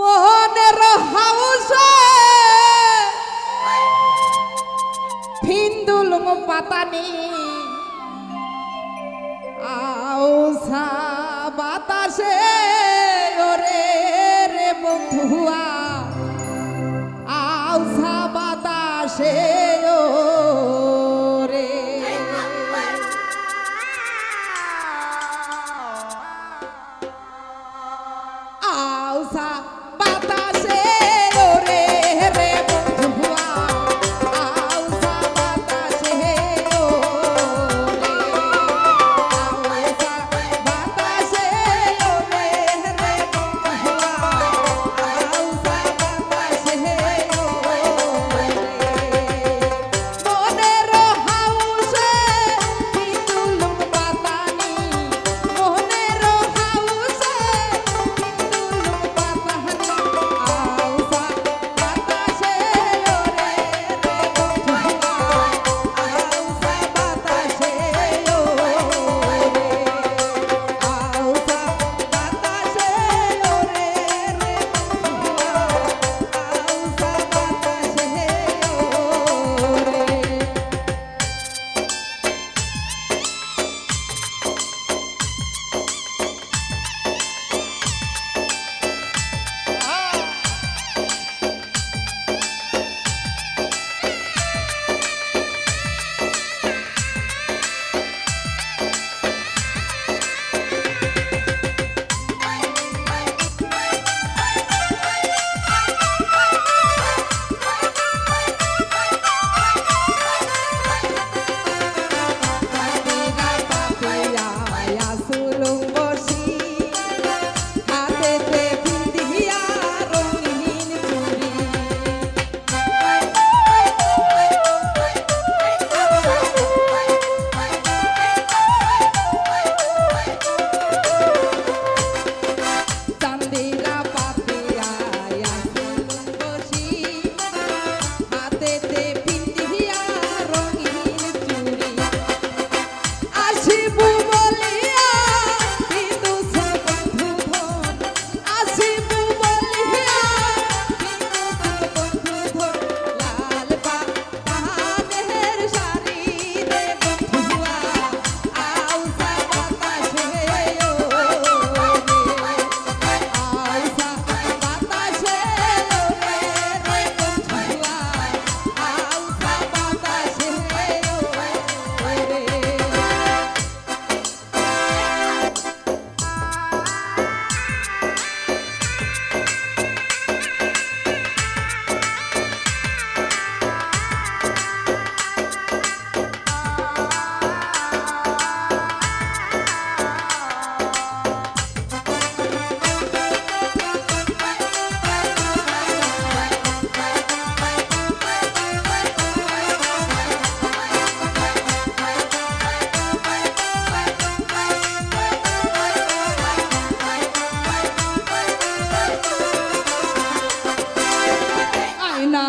মোহনের হাউসে। ফিন্দুলুম পাতানি আউসা বাতাসে ওরে রে বন্ধুয়া। আউসা বাতাসে।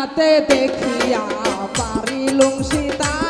দুনিয়াতে দেখিয়া পারিলুম সীতা।